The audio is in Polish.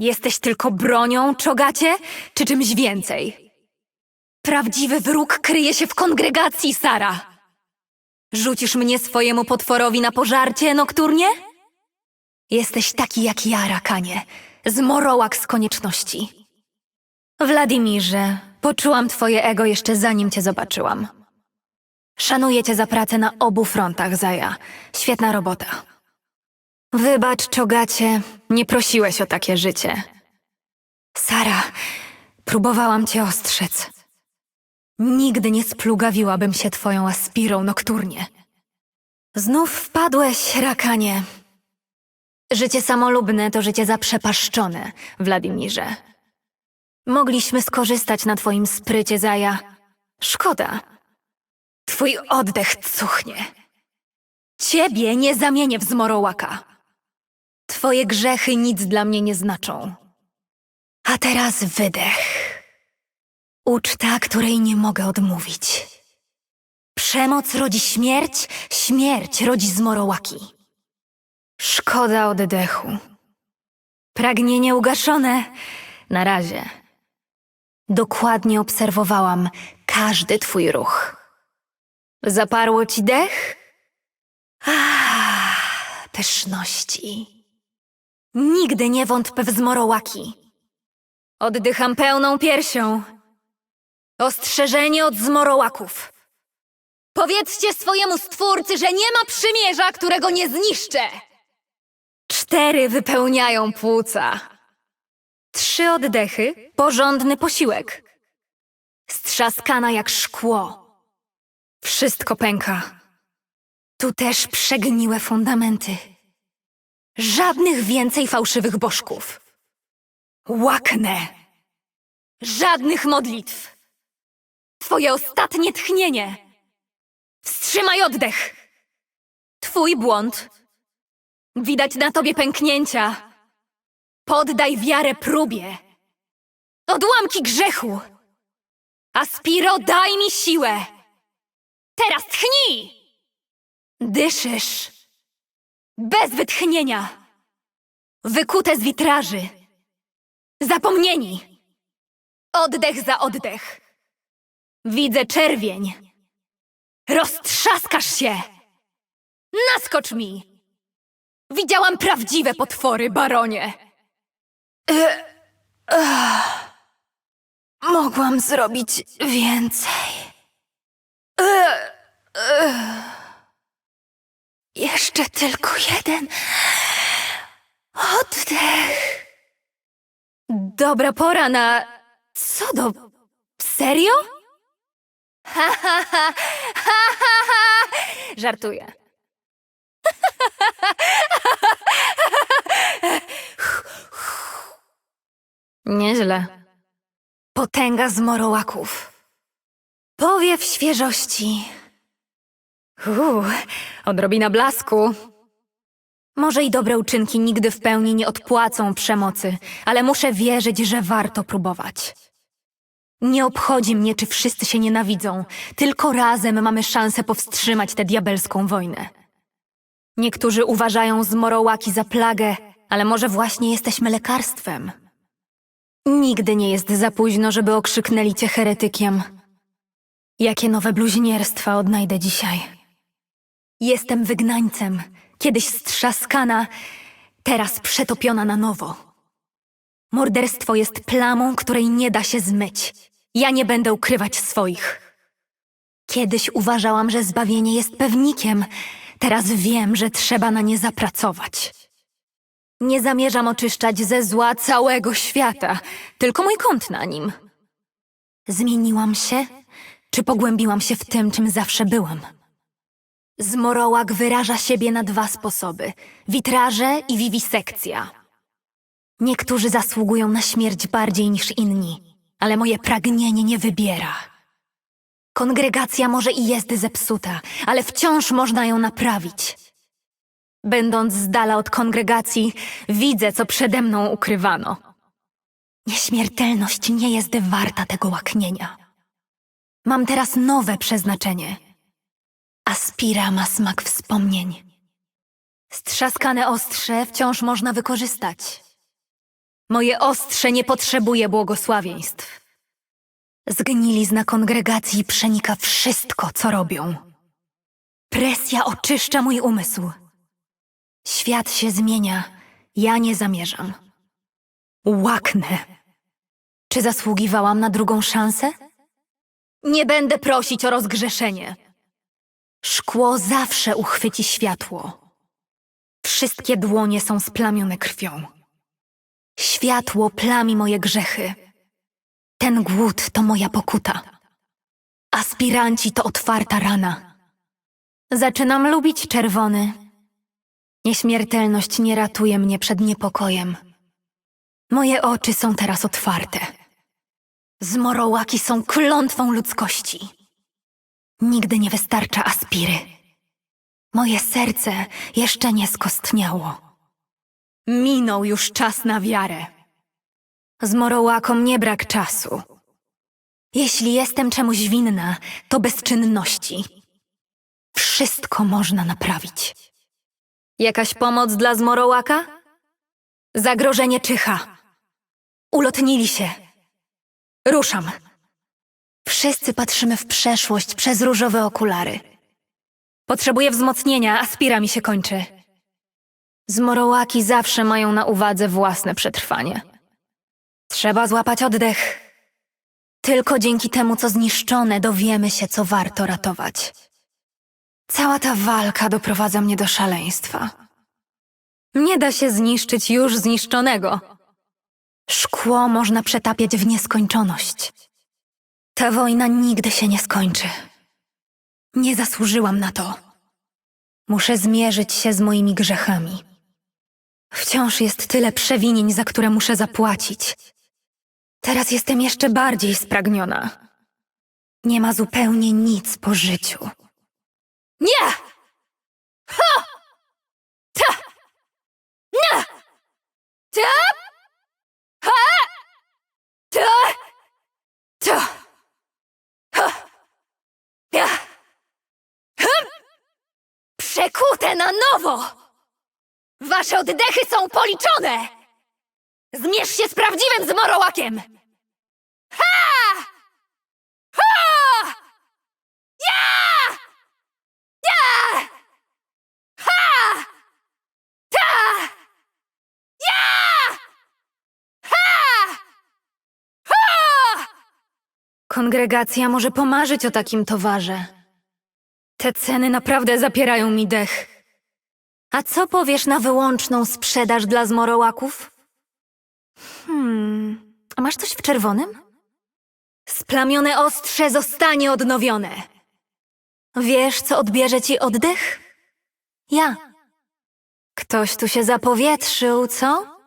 Jesteś tylko bronią, czogacie, czy czymś więcej? Prawdziwy wróg kryje się w kongregacji, Sara. Rzucisz mnie swojemu potworowi na pożarcie, nokturnie? Jesteś taki jak ja, Rakanie, zmorołak z konieczności. Wladimirze, poczułam twoje ego jeszcze zanim cię zobaczyłam. Szanuję cię za pracę na obu frontach, Zaja. Świetna robota. Wybacz, czogacie, nie prosiłeś o takie życie. Sara, próbowałam cię ostrzec. Nigdy nie splugawiłabym się twoją aspirą nokturnie. Znów wpadłeś, rakanie. Życie samolubne to życie zaprzepaszczone, Wladimirze. Mogliśmy skorzystać na twoim sprycie, Zaja. Szkoda. Twój oddech cuchnie. Ciebie nie zamienię w zmorołaka. Twoje grzechy nic dla mnie nie znaczą. A teraz wydech. Uczta, której nie mogę odmówić. Przemoc rodzi śmierć, śmierć rodzi zmorołaki. Szkoda oddechu. Pragnienie ugaszone. Na razie. Dokładnie obserwowałam każdy twój ruch. Zaparło ci dech? Ah, pyszności. Nigdy nie wątpię w zmorołaki. Oddycham pełną piersią. Ostrzeżenie od zmorołaków. Powiedzcie swojemu stwórcy, że nie ma przymierza, którego nie zniszczę. Cztery wypełniają płuca. Trzy oddechy, porządny posiłek. Strzaskana jak szkło. Wszystko pęka. Tu też przegniłe fundamenty. Żadnych więcej fałszywych bożków. Łaknę. Żadnych modlitw. Twoje ostatnie tchnienie. Wstrzymaj oddech. Twój błąd. Widać na tobie pęknięcia. Poddaj wiarę próbie. Odłamki grzechu. Aspiro, daj mi siłę. Teraz tchnij! Dyszysz. Bez wytchnienia. Wykute z witraży. Zapomnieni. Oddech za oddech. Widzę czerwień. Roztrzaskasz się. Naskocz mi. Widziałam prawdziwe potwory, baronie. E. Mogłam zrobić więcej. E, e. Jeszcze tylko jeden oddech. Dobra pora na. Co do. Serio? Ha, ha, ha, ha, ha, ha. Żartuję. Nieźle. Potęga zmorołaków. Powiew świeżości. Uuu, odrobina blasku. Może i dobre uczynki nigdy w pełni nie odpłacą przemocy, ale muszę wierzyć, że warto próbować. Nie obchodzi mnie, czy wszyscy się nienawidzą, tylko razem mamy szansę powstrzymać tę diabelską wojnę. Niektórzy uważają zmorołaki za plagę, ale może właśnie jesteśmy lekarstwem. Nigdy nie jest za późno, żeby okrzyknęli cię heretykiem. Jakie nowe bluźnierstwa odnajdę dzisiaj. Jestem wygnańcem, kiedyś strzaskana, teraz przetopiona na nowo. Morderstwo jest plamą, której nie da się zmyć. Ja nie będę ukrywać swoich. Kiedyś uważałam, że zbawienie jest pewnikiem, teraz wiem, że trzeba na nie zapracować. Nie zamierzam oczyszczać ze zła całego świata, tylko mój kąt na nim. Zmieniłam się, czy pogłębiłam się w tym, czym zawsze byłam? Zmorołak wyraża siebie na dwa sposoby: witraże i wiwisekcja. Niektórzy zasługują na śmierć bardziej niż inni, ale moje pragnienie nie wybiera. Kongregacja może i jest zepsuta, ale wciąż można ją naprawić. Będąc z dala od kongregacji, widzę, co przede mną ukrywano. Nieśmiertelność nie jest warta tego łaknienia. Mam teraz nowe przeznaczenie. Aspira ma smak wspomnień. Strzaskane ostrze wciąż można wykorzystać. Moje ostrze nie potrzebuje błogosławieństw. Zgnilizna kongregacji przenika wszystko, co robią. Presja oczyszcza mój umysł. Świat się zmienia, ja nie zamierzam. Łaknę. Czy zasługiwałam na drugą szansę? Nie będę prosić o rozgrzeszenie. Szkło zawsze uchwyci światło. Wszystkie dłonie są splamione krwią. Światło plami moje grzechy. Ten głód to moja pokuta. Aspiranci to otwarta rana. Zaczynam lubić czerwony. Nieśmiertelność nie ratuje mnie przed niepokojem. Moje oczy są teraz otwarte. Zmorołaki są klątwą ludzkości. Nigdy nie wystarcza aspiry. Moje serce jeszcze nie skostniało. Minął już czas na wiarę. Zmorołakom nie brak czasu. Jeśli jestem czemuś winna, to bezczynności. Wszystko można naprawić. Jakaś pomoc dla zmorołaka? Zagrożenie czyha. Ulotnili się. Ruszam. Wszyscy patrzymy w przeszłość przez różowe okulary. Potrzebuję wzmocnienia, aspira mi się kończy. Zmorołaki zawsze mają na uwadze własne przetrwanie. Trzeba złapać oddech. Tylko dzięki temu, co zniszczone, dowiemy się, co warto ratować. Cała ta walka doprowadza mnie do szaleństwa. Nie da się zniszczyć już zniszczonego. Szkło można przetapiać w nieskończoność. Ta wojna nigdy się nie skończy. Nie zasłużyłam na to. Muszę zmierzyć się z moimi grzechami. Wciąż jest tyle przewinień, za które muszę zapłacić. Teraz jestem jeszcze bardziej spragniona. Nie ma zupełnie nic po życiu. Nie! Ha! Ta! Na! Ta! Ha! Ta! Ta! Ha! Ja! Hm! Przekute na nowo! Wasze oddechy są policzone! Zmierz się z prawdziwym zmorołakiem! Ha! Ha! Ja! Ja! Ha! Ta! Ja! Ha! Ha! Kongregacja może pomarzyć o takim towarze. Te ceny naprawdę zapierają mi dech. A co powiesz na wyłączną sprzedaż dla zmorołaków? Hmm, a masz coś w czerwonym? Splamione ostrze zostanie odnowione. Wiesz, co odbierze ci oddech? Ja. Ktoś tu się zapowietrzył, co?